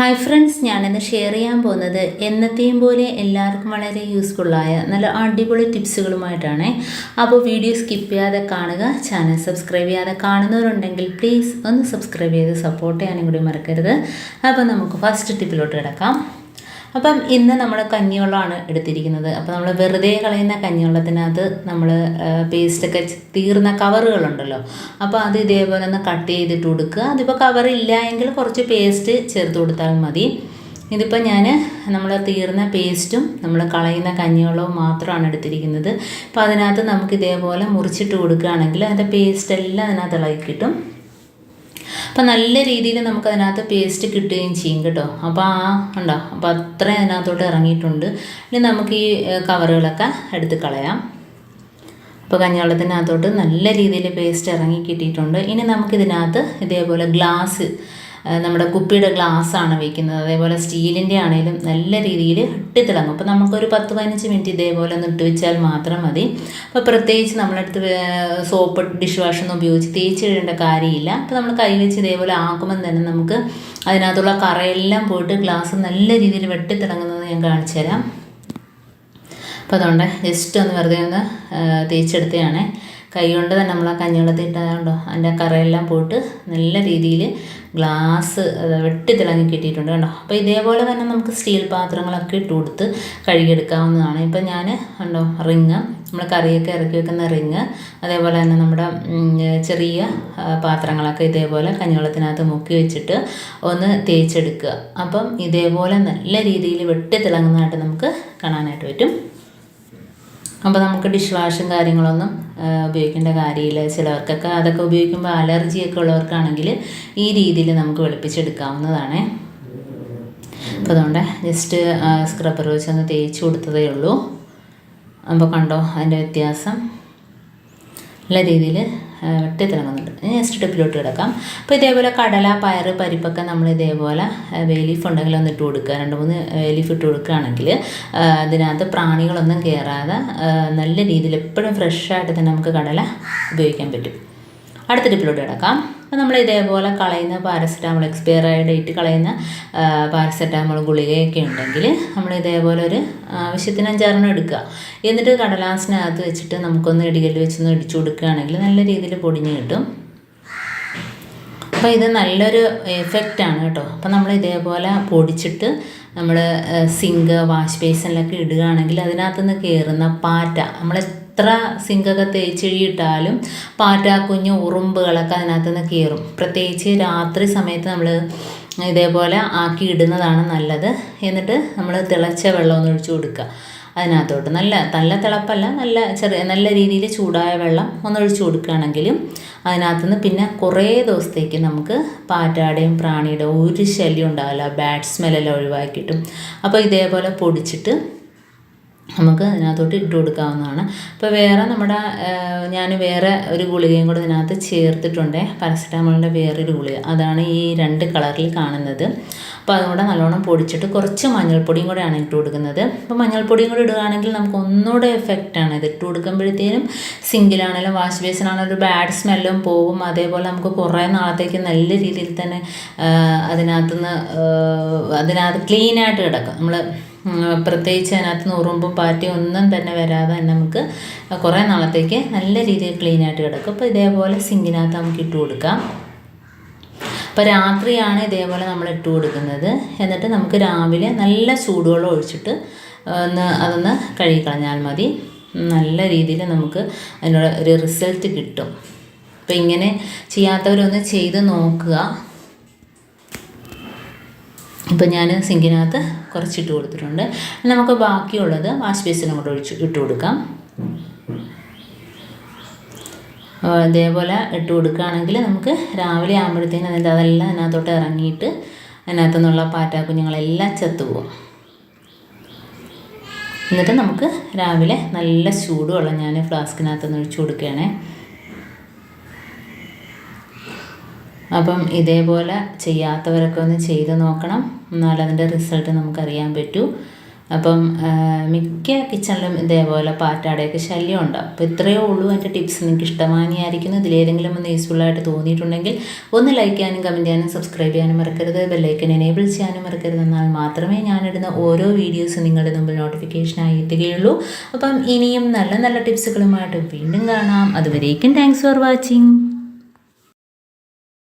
Hi friends ഞാനിന്ന് share ചെയ്യാൻ പോകുന്നത് എന്നത്തെയും പോലെ എല്ലാവർക്കും വളരെ യൂസ്ഫുള്ളായ നല്ല അടിപൊളി ടിപ്സുകളുമായിട്ടാണ് അപ്പോൾ വീഡിയോ സ്കിപ്പ് ചെയ്യാതെ കാണുക ചാനൽ സബ്സ്ക്രൈബ് ചെയ്യാതെ കാണുന്നവരുണ്ടെങ്കിൽ പ്ലീസ് ഒന്ന് സബ്സ്ക്രൈബ് ചെയ്ത് സപ്പോർട്ട് ചെയ്യാനും കൂടി മറക്കരുത്. അപ്പോൾ നമുക്ക് ഫസ്റ്റ് ടിപ്പിലോട്ട് കിടക്കാം. അപ്പം ഇന്ന് നമ്മൾ കഞ്ഞിവെള്ളമാണ് എടുത്തിരിക്കുന്നത്. അപ്പോൾ നമ്മൾ വെറുതെ കളയുന്ന കഞ്ഞിവെള്ളത്തിനകത്ത് നമ്മൾ പേസ്റ്റൊക്കെ തീർന്ന കവറുകളുണ്ടല്ലോ. അപ്പോൾ അത് ഇതേപോലെ ഒന്ന് കട്ട് ചെയ്തിട്ട് കൊടുക്കുക. അതിപ്പോൾ കവർ ഇല്ല എങ്കിൽ കുറച്ച് പേസ്റ്റ് ചേർത്ത് കൊടുത്താൽ മതി. ഇതിപ്പോൾ ഞാൻ നമ്മൾ തീർന്ന പേസ്റ്റും നമ്മൾ കളയുന്ന കഞ്ഞിവെള്ളവും മാത്രമാണ് എടുത്തിരിക്കുന്നത്. അപ്പോൾ അതിനകത്ത് നമുക്ക് ഇതേപോലെ മുറിച്ചിട്ട് കൊടുക്കുകയാണെങ്കിൽ അതിന്റെ പേസ്റ്റ് എല്ലാം അതിനകത്ത് ഇളകി കിട്ടും. അപ്പം നല്ല രീതിയിൽ നമുക്ക് അതിനകത്ത് പേസ്റ്റ് കിട്ടുകയും ചെയ്യും കേട്ടോ. അപ്പോൾ ആ ഉണ്ടോ അപ്പോൾ അത്രയും അതിനകത്തോട്ട് ഇറങ്ങിയിട്ടുണ്ട്. ഇനി നമുക്ക് ഈ കവറുകളൊക്കെ എടുത്ത് കളയാം. അപ്പോൾ കഞ്ഞിവെള്ളത്തിനകത്തോട്ട് നല്ല രീതിയിൽ പേസ്റ്റ് ഇറങ്ങി കിട്ടിയിട്ടുണ്ട്. ഇനി നമുക്കിതിനകത്ത് ഇതേപോലെ ഗ്ലാസ് നമ്മുടെ കുപ്പിയുടെ ഗ്ലാസ് ആണ് വെക്കുന്നത്. അതേപോലെ സ്റ്റീലിന്റെ ആണെങ്കിലും നല്ല രീതിയിൽ ഇട്ടിത്തിളങ്ങും. അപ്പോൾ നമുക്കൊരു പത്ത് പതിനഞ്ച് മിനിറ്റ് ഇതേപോലെ ഒന്ന് ഇട്ട് വെച്ചാൽ മാത്രം മതി. അപ്പോൾ പ്രത്യേകിച്ച് നമ്മളടുത്ത് സോപ്പ് ഡിഷ് വാഷൊന്നും ഉപയോഗിച്ച് തേച്ച് കഴിയേണ്ട കാര്യമില്ല. അപ്പോൾ നമ്മൾ കൈ വെച്ച് ഇതേപോലെ ആക്കുമ്പം തന്നെ നമുക്ക് അതിനകത്തുള്ള കറയെല്ലാം പോയിട്ട് ഗ്ലാസ് നല്ല രീതിയിൽ വെട്ടിത്തിളങ്ങുന്നത് ഞാൻ കാണിച്ചു തരാം. അപ്പോൾ അതുകൊണ്ട് ജസ്റ്റ് ഒന്ന് വെറുതെ ഒന്ന് തേച്ചെടുത്തതാണ്. കൈ കൊണ്ട് തന്നെ നമ്മൾ ആ കഞ്ഞിവെള്ളത്തിൽ ഇട്ടതുകൊണ്ടോ അതിന്റെ കറയെല്ലാം പോയിട്ട് നല്ല രീതിയിൽ ഗ്ലാസ് വെട്ടി തിളങ്ങി കിട്ടിയിട്ടുണ്ട് കണ്ടോ? അപ്പോൾ ഇതേപോലെ തന്നെ നമുക്ക് സ്റ്റീൽ പാത്രങ്ങളൊക്കെ ഇട്ട് കൊടുത്ത് കഴുകിയെടുക്കാവുന്നതാണ്. ഇപ്പം ഞാൻ കണ്ടോ റിങ് നമ്മൾ കറിയൊക്കെ ഇറക്കി വെക്കുന്ന റിങ് അതേപോലെ തന്നെ നമ്മുടെ ചെറിയ പാത്രങ്ങളൊക്കെ ഇതേപോലെ കഞ്ഞിവെള്ളത്തിനകത്ത് മുക്കി വെച്ചിട്ട് ഒന്ന് തേച്ചെടുക്കുക. അപ്പം ഇതേപോലെ നല്ല രീതിയിൽ വെട്ടി തിളങ്ങുന്നതായിട്ട് നമുക്ക് കാണാനായിട്ട് പറ്റും. അപ്പോൾ നമുക്ക് ഡിഷ് വാഷും കാര്യങ്ങളൊന്നും ഉപയോഗിക്കേണ്ട കാര്യമില്ല. ചിലവർക്കൊക്കെ അതൊക്കെ ഉപയോഗിക്കുമ്പോൾ അലർജിയൊക്കെ ഉള്ളവർക്കാണെങ്കിൽ ഈ രീതിയിൽ നമുക്ക് വെളുപ്പിച്ചെടുക്കാവുന്നതാണ്. അപ്പോൾ അതുകൊണ്ട് ജസ്റ്റ് സ്ക്രബ്ബർ വെച്ചൊന്ന് തേച്ച് കൊടുത്തതേ ഉള്ളൂ. അപ്പോൾ കണ്ടോ അതിന്റെ വ്യത്യാസം? നല്ല രീതിയിൽ വെട്ടി തിളങ്ങുന്നുണ്ട് ഇനി നെക്സ്റ്റ് ടിപ്പിലോട്ട് കിടക്കാം. അപ്പോൾ ഇതേപോലെ കടല പയർ പരിപ്പൊക്കെ നമ്മൾ ഇതേപോലെ വേലീഫ് ഉണ്ടെങ്കിൽ ഒന്ന് ഇട്ട് കൊടുക്കുക. രണ്ട് മൂന്ന് വേലീഫ് ഇട്ട് കൊടുക്കുകയാണെങ്കിൽ അതിനകത്ത് പ്രാണികളൊന്നും കയറാതെ നല്ല രീതിയിൽ എപ്പോഴും ഫ്രഷായിട്ട് തന്നെ നമുക്ക് കടല ഉപയോഗിക്കാൻ പറ്റും. അടുത്ത ടിപ്പിലോട്ട് കിടക്കാം. നമ്മൾ ഇതേപോലെ കളയുന്ന പാരസെറ്റാമോൾ എക്സ്പയർ ഡേറ്റ് കളയുന്ന പാരസെറ്റാമോൾ ഗുളികയൊക്കെ ഉണ്ടെങ്കിൽ നമ്മൾ ഇതേപോലെ ഒരു ആവശ്യത്തിന് അഞ്ചാറെണ്ണം എടുക്കുക. എന്നിട്ട് കടലാസിനകത്ത് വെച്ചിട്ട് നമുക്കൊന്ന് ഇടികല്ല് വെച്ചൊന്ന് ഇടിച്ചു കൊടുക്കുകയാണെങ്കിൽ നല്ല രീതിയിൽ പൊടിഞ്ഞ് കിട്ടും. അപ്പോൾ ഇത് നല്ലൊരു എഫക്റ്റാണ് കേട്ടോ. അപ്പോൾ നമ്മൾ ഇതേപോലെ പൊടിച്ചിട്ട് നമ്മൾ സിങ്ക് വാഷ് ബേസിനിലൊക്കെ ഇടുകയാണെങ്കിൽ അതിനകത്തുനിന്ന് കയറുന്ന പാറ്റ നമ്മൾ എത്ര സിങ്കൊക്കെ തേച്ചെഴിയിട്ടാലും പാറ്റ ഉറുമ്പുകളൊക്കെ ഉറുമ്പുകളൊക്കെ അതിനകത്തുനിന്ന് കയറും. പ്രത്യേകിച്ച് രാത്രി സമയത്ത് നമ്മൾ ഇതേപോലെ ആക്കി ഇടുന്നതാണ് നല്ലത്. എന്നിട്ട് നമ്മൾ തിളച്ച വെള്ളം ഒന്ന് ഒഴിച്ചു കൊടുക്കുക. അതിനകത്തോട്ട് നല്ല നല്ല തിളപ്പല്ല നല്ല ചെറിയ നല്ല രീതിയിൽ ചൂടായ വെള്ളം ഒന്നൊഴിച്ചു കൊടുക്കുകയാണെങ്കിലും അതിനകത്തു നിന്ന് പിന്നെ കുറേ ദിവസത്തേക്ക് നമുക്ക് പാറ്റാടെയും പ്രാണിയുടെയും ഒരു ശല്യം ഉണ്ടാവില്ല. ബാഡ് സ്മെല്ലെല്ലാം ഒഴിവാക്കിയിട്ടും. അപ്പോൾ ഇതേപോലെ പൊടിച്ചിട്ട് നമുക്ക് അതിനകത്തോട്ട് ഇട്ട് കൊടുക്കാവുന്നതാണ്. അപ്പോൾ വേറെ നമ്മുടെ ഞാൻ വേറെ ഒരു ഗുളികയും കൂടെ ഇതിനകത്ത് ചേർത്തിട്ടുണ്ട്. പാരസെറ്റാമോളിന്റെ വേറൊരു ഗുളിക. അതാണ് ഈ രണ്ട് കളറിൽ കാണുന്നത്. അപ്പോൾ അതുകൂടെ നല്ലോണം പൊടിച്ചിട്ട് കുറച്ച് മഞ്ഞൾപ്പൊടിയും കൂടെയാണ് ഇട്ട് കൊടുക്കുന്നത്. അപ്പോൾ മഞ്ഞൾപ്പൊടിയും കൂടെ ഇടുകയാണെങ്കിൽ നമുക്ക് ഒന്നുകൂടെ എഫക്റ്റാണ് ഇത് ഇട്ട് കൊടുക്കുമ്പോഴത്തേനും സിങ്കിലാണെങ്കിലും വാഷ് ബേസിനാണെങ്കിലും ഒരു ബാഡ് സ്മെല്ലും പോവും അതേപോലെ നമുക്ക് കുറേ നാളത്തേക്ക് നല്ല രീതിയിൽ തന്നെ അതിനകത്തുനിന്ന് അതിനകത്ത് ക്ലീനായിട്ട് കിടക്കും. നമ്മൾ പ്രത്യേകിച്ച് അതിനകത്ത് നിന്ന് ഉറുമ്പും ഒന്നും തന്നെ വരാതെ നമുക്ക് കുറേ നാളത്തേക്ക് നല്ല രീതിയിൽ ക്ലീൻ ആയിട്ട് കിടക്കും. അപ്പോൾ ഇതേപോലെ സിങ്കിനകത്ത് നമുക്ക് ഇട്ട് കൊടുക്കാം. അപ്പോൾ രാത്രിയാണ് ഇതേപോലെ നമ്മൾ ഇട്ട് കൊടുക്കുന്നത്. എന്നിട്ട് നമുക്ക് രാവിലെ നല്ല ചൂടുവെള്ളം ഒഴിച്ചിട്ട് ഒന്ന് അതൊന്ന് കഴുകിക്കളഞ്ഞാൽ മതി. നല്ല രീതിയിൽ നമുക്ക് അതിനുള്ള ഒരു റിസൾട്ട് കിട്ടും. അപ്പോൾ ഇങ്ങനെ ചെയ്യാത്തവരൊന്ന് ചെയ്ത് നോക്കുക. ഇപ്പം ഞാൻ സിങ്കിനകത്ത് കുറച്ചിട്ട് കൊടുത്തിട്ടുണ്ട്. നമുക്ക് ബാക്കിയുള്ളത് വാഷ് ബേസിനും കൂടെ ഒഴിച്ച് ഇട്ട് കൊടുക്കാം. ഇതേപോലെ ഇട്ട് കൊടുക്കുകയാണെങ്കിൽ നമുക്ക് രാവിലെ ആകുമ്പോഴത്തേനും അതിന്റെ അതെല്ലാം അതിനകത്തോട്ട് ഇറങ്ങിയിട്ട് അതിനകത്തു നിന്നുള്ള പാറ്റാ കുഞ്ഞുങ്ങളെല്ലാം ചത്തുപോകും എന്നിട്ട് നമുക്ക് രാവിലെ നല്ല ചൂടുവെള്ളം ഞാൻ ഫ്ലാസ്കിനകത്ത് നിന്ന് ഒഴിച്ചു കൊടുക്കുകയാണേ. അപ്പം ഇതേപോലെ ചെയ്യാത്തവരൊക്കെ ഒന്ന് ചെയ്ത് നോക്കണം. എന്നാൽ അതിന്റെ റിസൾട്ട് നമുക്കറിയാൻ പറ്റൂ. അപ്പം മിക്ക കിച്ചണിലും ഇതേപോലെ പാറ്റാടയൊക്കെ ശല്യം ഉണ്ടാവും അപ്പോൾ ഇത്രയേ ഉള്ളൂ എന്റെ ടിപ്സ് നിങ്ങൾക്ക് ഇഷ്ടമാനിയായിരിക്കുന്നു ഇതിലേതെങ്കിലും ഒന്ന് യൂസ്ഫുൾ ആയിട്ട് തോന്നിയിട്ടുണ്ടെങ്കിൽ ഒന്ന് ലൈക്ക് ചെയ്യാനും കമന്റ് ചെയ്യാനും സബ്സ്ക്രൈബ് ചെയ്യാനും മറക്കരുത്. ബെല്ലൈക്കൻ എനേബിൾ ചെയ്യാനും മറക്കരുത്. എന്നാൽ മാത്രമേ ഞാനിടുന്ന ഓരോ വീഡിയോസ് നിങ്ങളുടെ മുമ്പിൽ നോട്ടിഫിക്കേഷനായി എത്തുകയുള്ളൂ. അപ്പം ഇനിയും നല്ല നല്ല ടിപ്സുകളുമായിട്ട് വീണ്ടും കാണാം. അതുവരേക്കും താങ്ക്സ് ഫോർ വാച്ചിങ്